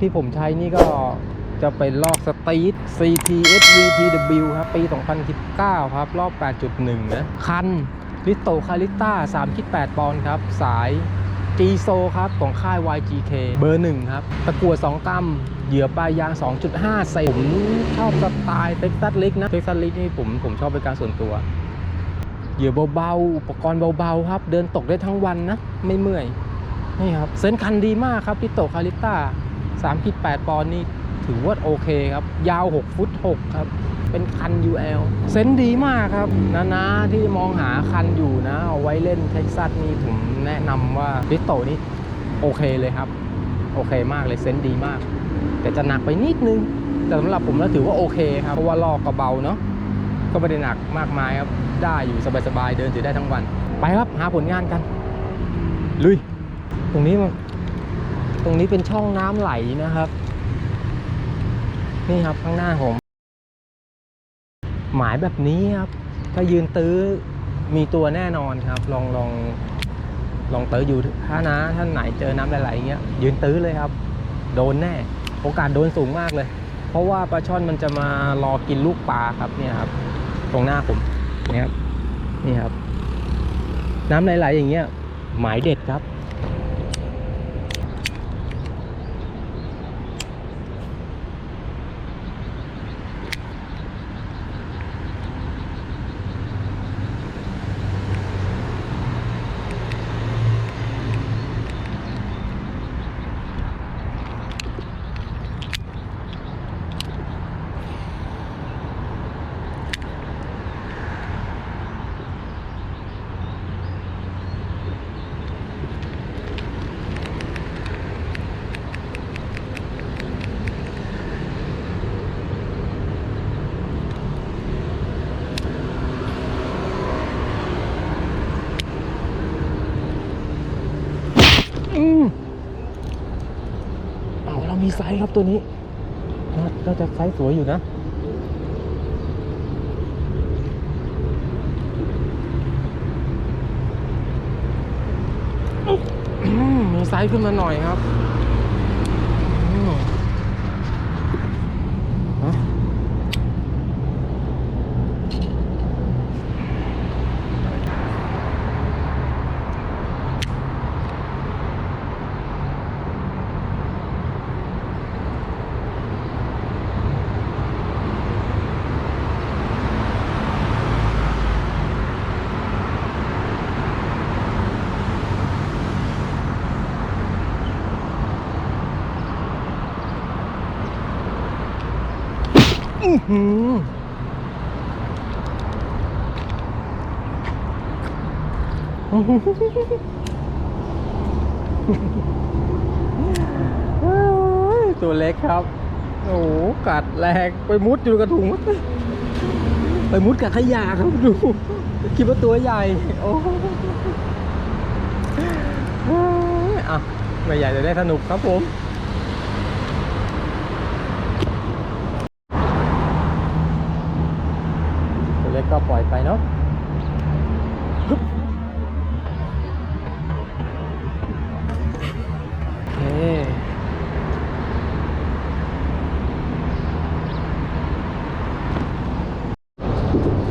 ที่ผมใช้นี่ก็จะเป็นลอกสตีท CT SVTW ครับ ปี 2019 ครับ รอบ 8.1 นะ คัน ลิโตคาลิต้า3.8 ปอนด์ครับ สาย g s o ครับ ของค่าย YGK เบอร์1ครับ ตะกั่ว2กรัมเหยื่อปลายยาง 2.5 เซนผมชอบสไตล์เท็กซัสลิกนะ เท็กซัสลิกนี่ผมผมชอบเป็นการส่วนตัว เหยื่อเบาๆ อุปกรณ์เบาๆ ครับ เดินตกได้ทั้งวันนะ ไม่เมื่อย นี่ครับเส้นคันดีมากครับพิโตคาริต้า 3.8 ปอนด์นี่ถือว่าโอเคครับ ยาว 6 ฟุต 6 ครับ เป็นคัน UL เซนดีมากครับ นะนะที่มองหาคันอยู่นะ เอาไว้เล่นเท็กซัสนี่ผมแนะนำว่าพิสโตนี่โอเคเลยครับ โอเคมากเลยเซนดีมาก แต่จะหนักไปนิดนึง แต่สำหรับผมแล้วถือว่าโอเคครับ เพราะว่าลอกก็เบาเนาะก็ไม่ได้หนักมากมายครับ ได้อยู่สบายๆเดินถือได้ทั้งวัน ไปครับหาผลงานกัน ลุย ตรงนี้มัน ตรงนี้เป็นช่องน้ำไหลนะครับ นี่ครับข้างหน้าผม หมายแบบนี้ครับ ถ้ายืนตื้อมีตัวแน่นอนครับ ลองลองลองตื้ออยู่ถ้านะท่านไหนเจอน้ำไหลๆอย่างเงี้ย ยืนตื้อเลยครับ โดนแน่ โอกาสโดนสูงมากเลย เพราะว่าปลาช่อนมันจะมารอกินลูกปลาครับเนี่ยครับ ตรงหน้าผมเนี่ยครับนี่ครับ น้ำไหลๆอย่างเงี้ย หมายเด็ดครับ มีไซส์ครับตัวนี้น่าน่าจะไซส์สวยอยู่นะอืมมีไซส์ขึ้นมาหน่อยครับ ตัวเล็กครับ โอ้โหกัดแรงไปมุดอยู่กระถุง ไปมุดกับขยะครับดู คิดว่าตัวใหญ่ โอ้อะไม่ใหญ่แต่ได้สนุกครับผม ตัวเล็กก็ปล่อยไปเนาะฮึบโอเค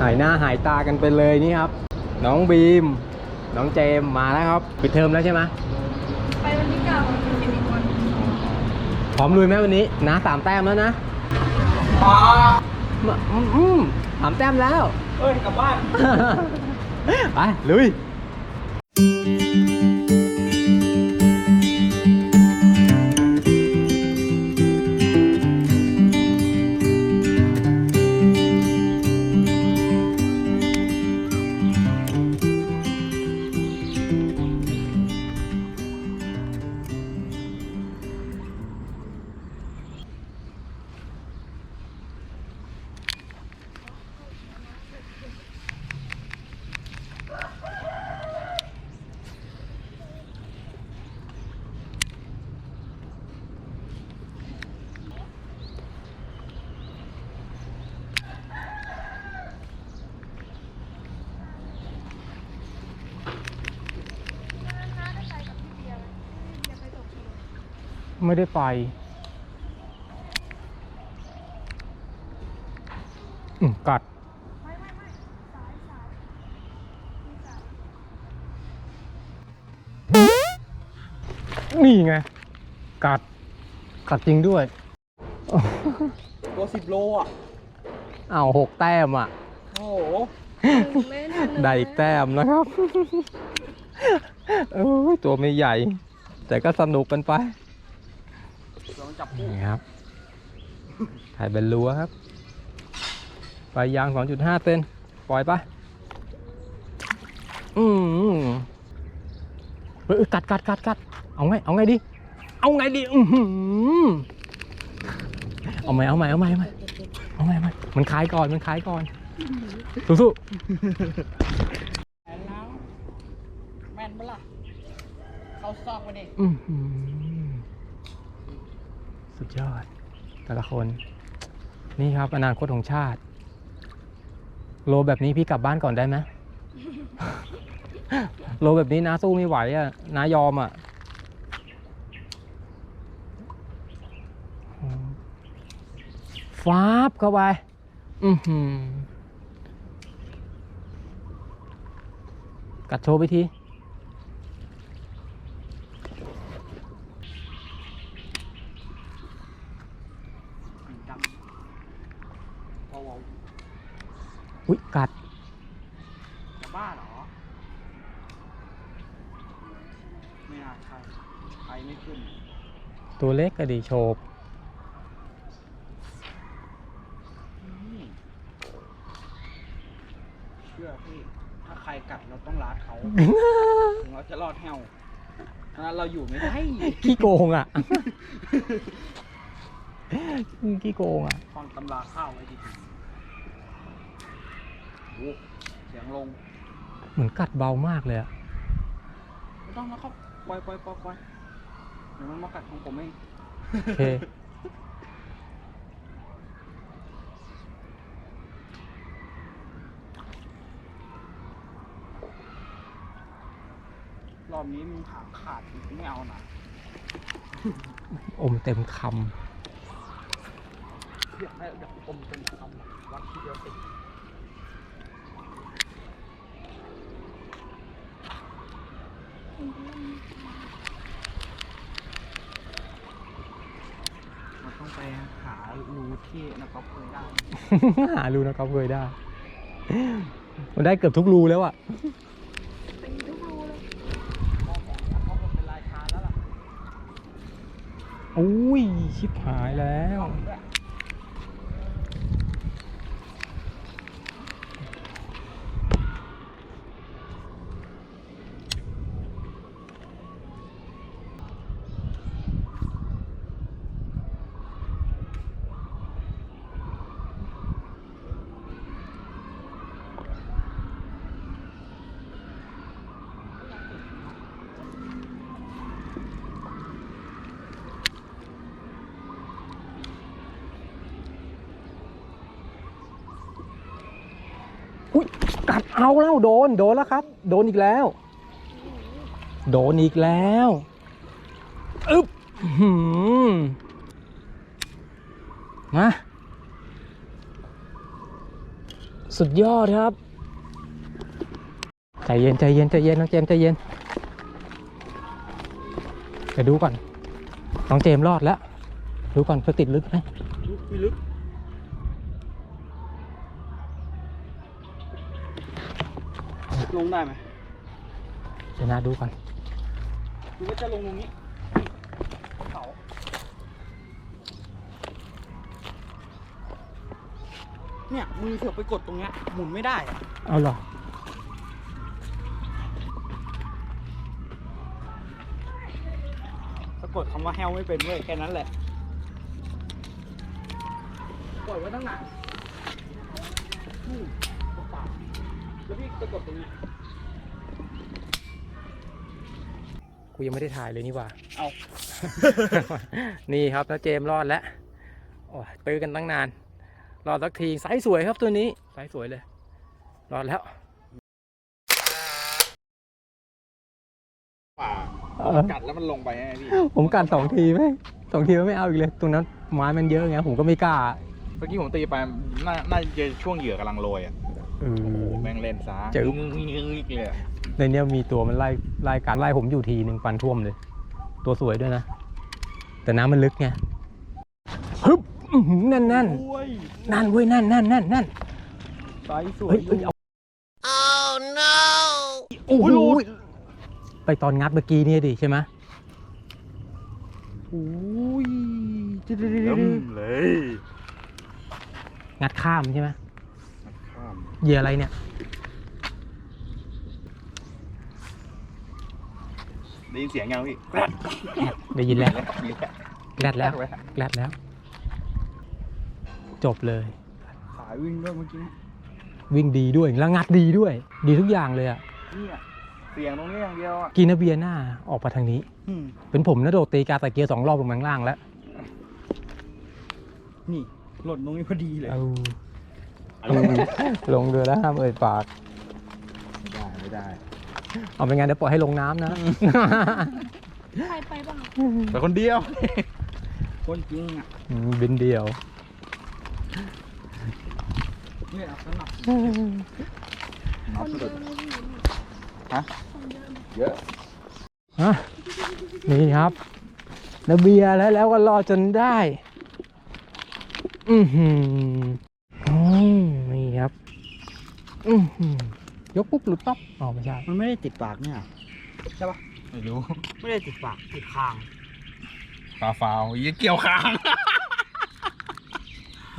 หายหน้าหายตากันไปเลยนี่ครับ น้องบีม น้องเจมส์มาแล้วครับปิดเทอมแล้วใช่ไหมไปวันที่เก้าวันที่สิบอีกวันพร้อมลุยไหมวันนี้นะสามแต้มแล้วนะมาอืมอืมสามแต้มแล้ว เอ้ยกลับบ้าน ไปลุย ไม่ได้ไปอืมกัดไม่ไม่ไม่สายสายมีสายนี่ไง กัด กัดจริงด้วย ตัวสิบโลอะอ้าวหกแต้มอะ โอ้โหหนึ่งเลยหนึ่งเลยได้อีกแต้มนะครับเอ้ยตัวไม่ใหญ่ แต่ก็สนุกกันไปลอง จับคู่นี่ครับ ถ่ายเป็นรั้วครับไปยาง 2.5 เซน ปล่อยปะอืมเฮ้ยกัดกัดกัดกัดเอาไง เอาไงดี เอาไงดี อือหือเอาไหมเอาไหมเอาไหมเอาไหมเอาไหมเอาไหมมันคลายก่อน มันคลายก่อน สู้แอนแล้วแม่นปะล่ะ เข้าซอกไปดิๆอื้อหือ สุดยอด แต่ละคน นี่ครับ อนาคตของชาติ โลแบบนี้พี่กลับบ้านก่อนได้ไหมโลแบบนี้น้าสู้ไม่ไหวอะน้ายอมอะฟ้าบเข้าไป อือหือกัดโชว์ไปที ดำพอวา อุ๊ย กัด จะบ้าเหรอ ไม่น่าใช่ไปไม่ขึ้น ตัวเล็กก็ดีโชบอืมเชื่อพี่ ถ้าใครกัดเราต้องรัดเขา ถึงเราจะรอดแห้วฉะนั้นเราอยู่ไม่ได้ ขี้โกงอะ ขี้โกงอะ ฟังตำราข้าวไว้ดีๆโอ้ เสียงลงเหมือนกัดเบามากเลยอะไม่ต้องนะครับปล่อยปล่อยปล่อยปล่อยเดี๋ยวมันมากัดของผมเองโอเค รอบนี้มึงหางขาดอีกไม่เอานะอมเต็มคเดี๋ยวได้เดี๋ยวอมเป็นคำวัดที่เดียวติ ดมันต้องไปหารูที่นะครับเคยได้ำหารูนะครับเคยได้ มันได้เกือบทุกรูแล้วอะตีทุกรูเลยมองแล้วเขาเป็นลายคาแล้วล่ะ อุ้ย ชิบหายแล้ว อุ้ยกัดเอาแล้วโดนโดนแล้วครับ โดนอีกแล้ว โดนอีกแล้วอึ๊บหือมาสุดยอดครับใจเย็นใจเย็นใจเย็นน้องเจมใจเย็นไปดูก่อนน้องเจมรอดแล้ว ดูก่อนเพื่อติดลึกไหมลึกไม่ ลึกลงได้ไหมเดี๋ยวนะดูก่อนหรือว่าจะลงตรงนี้เขาเนี่ยมือเถือกไปกดตรงเนี้ยหมุนไม่ได้อะเอาเหรอสะกดคำว่าแฮวไม่เป็นเว้ยแค่นั้นแหละปล่อยไว้ตั้งนานอืมเปล่า แล้วพี่สะกดตรงนี้กูยังไม่ได้ถ่ายเลยนี่หว่า เอา นี่ครับนะเจมส์รอดแล้วโอ้ยตื้อกันตั้งนาน รอดสักทีไซส์สวยครับตัวนี้ไซส์สวยเลย รอดแล้ว ป่าเออกัดแล้วมันลงไปไงพี่ผมกัดสองทีไหมสองทีมันไม่เอาอีกเลย ตรงนั้นไม้มันเยอะไงผมก็ไม่กล้า เมื่อกี้ผมตีไปน่าน่าจะช่วงเหยื่อกำลังโรยอะ เออ โอ้โหแม่งเล่นซะเจ๋งงึ้งงึ้งงึ้งเลยอะในเนี้ยมีตัวมันไล่ไล่กัดไล่ผมอยู่ทีหนึ่งฟันท่วมเลย ตัวสวยด้วยนะ แต่น้ำมันลึกไงฮึบอื้อหือนั่นนั่นโอ้ยนั่นเว้ยนั่นนั่นนั่นนั่นไซส์สวเฮ้ยยอเฮ้ยยู่เอา โอ้โหไปตอนงัดเมื่อกี้เนี่ยดิใช่ไหมโอ้ยเริ่มเลยงัดข้ามใช่ไหมข้าม เหยื่ออะไรเนี่ย ได้ยินเสียงยังพี่ได้ยินแล้วมีแล้วแรดแล้วแรดแล้ว จบเลย สายวิ่งด้วยเมื่อกี้เนี่ยวิ่งดีด้วยแล้วงัดดีด้วย ดีทุกอย่างเลยอะเนี่ยเสียงตรงนี้อย่างเดียวอะกินนะเบียร์หน้าออกมาทางนี้ อืมเป็นผมนะโดดตีกาตะเกียร์สองรอบลงมาข้างล่างแล้วนี่หล่นตรงนี้พอดีเลย เอา ลงเรือแล้วห้ามเอ่ยปาก ไม่ได้ไม่ได้ เอาเป็นไงเดี๋ยวปล่อยให้ลงน้ำนะ ใครไปบ้างแต่คนเดียว คนจริงอะอืมบินเดียว เนี่ยสนับคนเดิมเลยพี่ฮะ คนเดิมเยอะ ฮะนี่ครับนาเบียร์แล้วแล้วก็รอดจนได้ อือหืออืมนี่ครับ อือหือยกปุ๊บหลุดปั๊บอ๋อไม่ใช่ มันไม่ได้ติดปากเนี่ยไม่รู้ไม่ได้ติดปากติดคางปลาฟาวยี่เกี่ยวคาง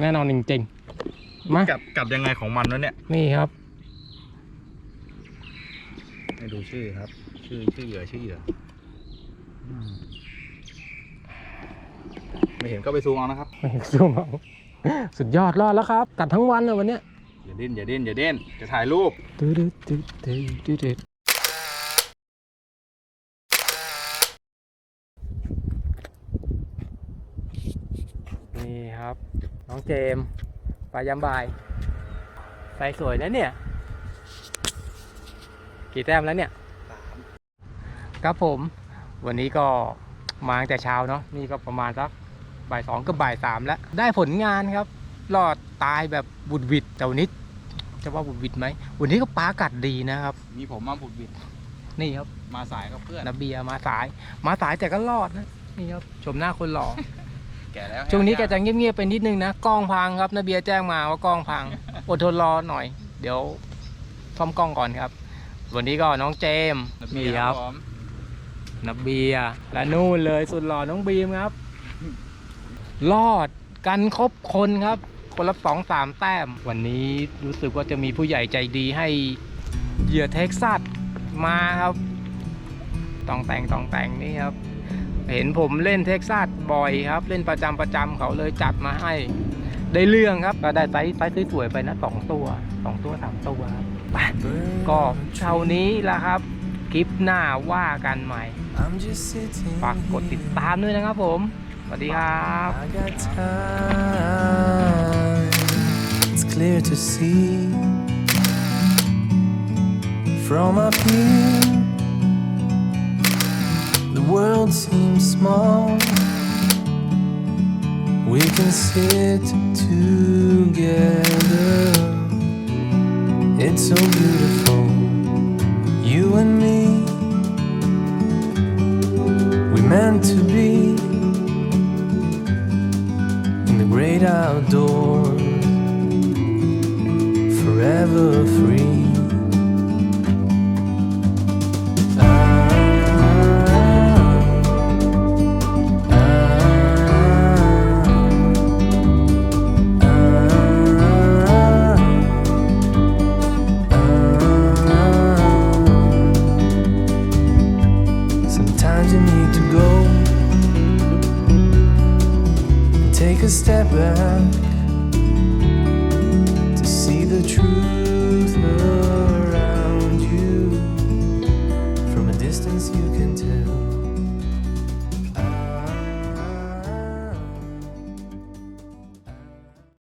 แน่นอนจริงๆมากัดกัดยังไงของมันวะเนี่ยนี่ครับ ให้ดูชื่อครับ ชื่อชื่อเหยื่อชื่อเหยื่ออืมไม่เห็นก็ไปซูมเอานะครับ ไม่ซูมเอาสุดยอดรอดแล้วครับ กัดทั้งวันเลยวันเนี้ย อย่าดิ้นอย่าดิ้นอย่าดิ้นจะถ่ายรูปตื้อตื้อตื้อตื้อตื้อตื้อนี่ครับ น้องเจมส์ปลายามบายใส่สวยนะเนี่ย กี่แต้มแล้วเนี่ยครับผม วันนี้ก็มาตั้งแต่เช้าเนาะนี่ก็ประมาณสักบ่ายสองกับบ่ายสามแล้ว ได้ผลงานครับ รอดตายแบบบุดหวิดแต่วันนี้จะว่าบุดหวิดไหมวันนี้ก็ปลากัดดีนะครับ มีผมมาบุดบิดนี่ครับมาสายกับเพื่อนนาเบียร์มาสาย มาสายแต่ก็รอดนะนี่ครับชมหน้าคนหล่อแก่แล้วช่วงนี้แกจะเงียบๆไปนิดนึงนะกล้องพังครับนาเบียร์แจ้งมาว่ากล้องพังอดทนรอหน่อย เดี๋ยวซ่อมกล้องก่อนครับ วันนี้ก็น้องเจมส์มีนี่คครัรับบผมนาเบียร์และนู่นเลยสุดหล่อน้องบีมครับ รอดกันครบคนครับ คนละสองสามแต้ม วันนี้รู้สึกว่าจะมีผู้ใหญ่ใจดีให้เหยื่อเท็กซัสมาครับตองแต่งตองแต่งนี่ครับ เห็นผมเล่นเท็กซัสบ่อยครับ เล่นประจำประจำเขาเลยจัดมาให้ ได้เรื่องครับ ก็ได้ไซส์ไซส์สวยๆไปนะสองตัวสองตัวสามตัวครับก็เท่านี้ละครับ คลิปหน้าว่ากันใหม่ ฝากกดติดตามด้วยนะครับผม สวัสดีครับ clear to see from up here. The world seems small. We can sit together. It's so beautiful, you and me. We meant to be ever free.